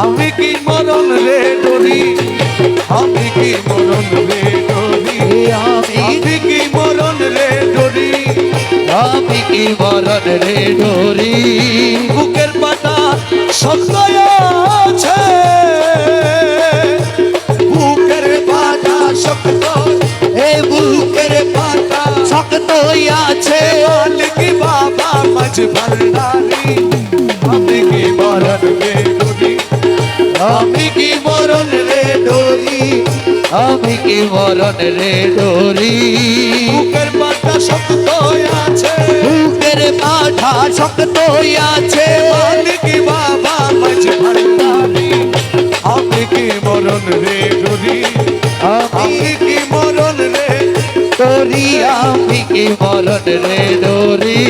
আমি কি মরণ রে ডরি আমি কি মরণ রে ডরি আমি কি মরণ রে ডরি আমি কি মরণ রে ডরি বুকের পাটা শব্দ আছে। বুকের পাটা শব্দ এ বুকের পাতা শক্ত আছে। মালিক বাবা মাঝ ভান্ডারি? আমি কি মরণ রে আমি কি মরণ রে ডরি? আমি কি মরণ রে ডরি? বুকের পাটা শব্দ আছে। বুকের পাঠা শক্ত আছে। মালিক বাবা মাঝ ভান্ডারি? আমি কি মরণ রে ডরি? আমি কি মরণ রে? ডরি আমি কি মরণ রে ডরি?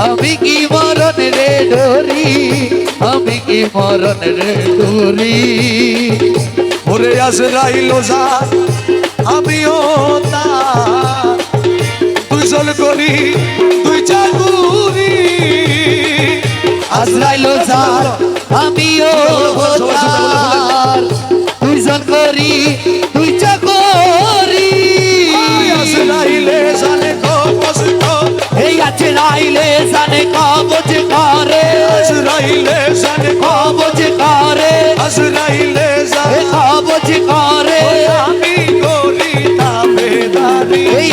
আমি কি মরণ রে ডরি? আমি কি মরণ রে ডরি? ওরে আজরাইল যা আমিও তা। দুইজন করি দুই চাকুরি আজরাইল যা আমিও জানে কবজ করে আজরাইলে জানে কবজ করে। আজরাইলে এ জানে কবজ করে আমি করি তাবেদারি এই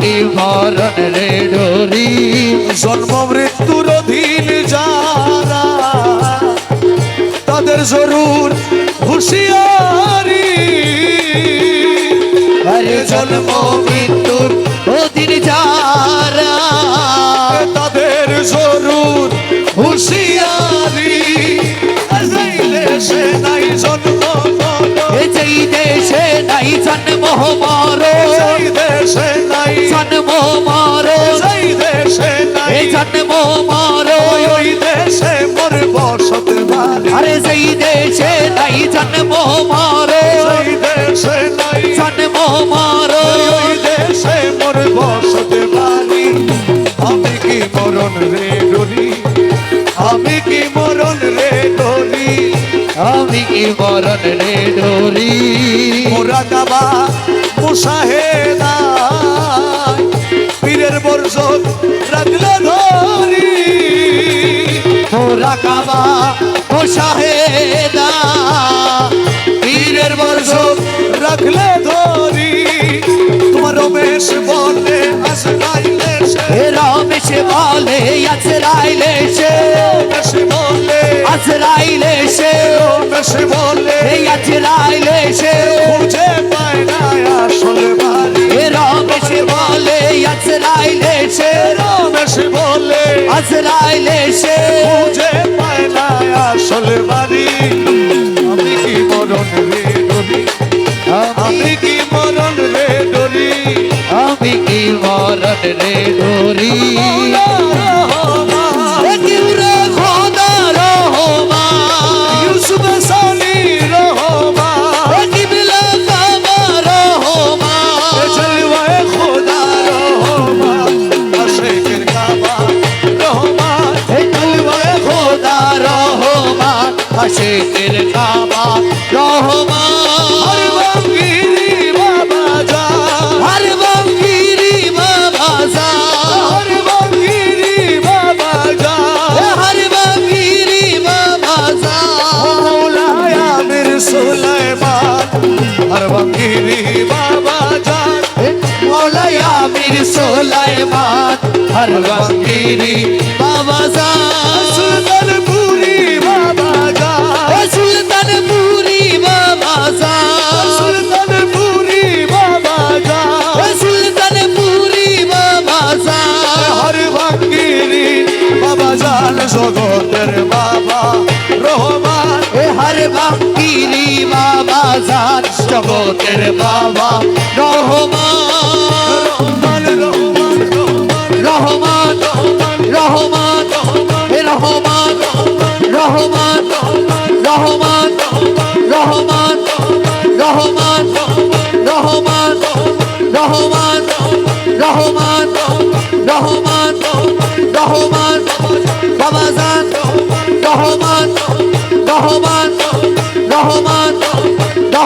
কি মরণ রে ডরি জন্ম মৃত্যুর অধীন যারা তাদের জরুর হুঁশিয়ারি। আরে জন্ম মৃত্যুর অধীন যারা তাদের জরুর হুঁশিয়ারি। নাই জন্ম দেশে নাই জন্ম মর দেশে নাই জন্ম মর। সেই দেশে নাই। এ জন্ম মর। ওই দেশে মোর বসত বাড়ি। আরে যেই দেশে নাই জন্ম মর। সেই দেশে নাই। জন্ম মর। ওই দেশে মোর বসত আমি কি মরণ রে ডরি আমি কি আমি কি মরণ রে ডরি? মোরা কাবা মুসাহেদা পীরের বর্ষক রাখলে ধরি। মোরা কাবা ও শাহেদা পীরের বর্ষক রাখলে ধরি। তোমার রমেশ বলে আসলাইলে সে। হে রমেশ বলে আজরাইলে সে। রমেশ আজরাইলে সে খুঁজে পায় না আসল বাড়ি। আমি কি মরণ রে ডরি আমি কি মরণ রে ডরি আমি কি মরণ রে ডরি আশেকের কাবা রহমান। বঙ্গিরি বাবা যা। হর বঙ্গিরি বাবা বঙ্গিরি বাবা যা। হর বঙ্গিরি বাবা জা মৌলায় আমির সুলাইমান হর বঙ্গিরি বাবা যা। মৌলাই আমির সোলাইমান হর বঙ্গিরি বাবা জা আজাদ জগতের বাবা রহমান রহমান রহমান রহমান রহমান রহমান রহমান রহমান রহমান রহমান রহমান রহমান রহমান রহমান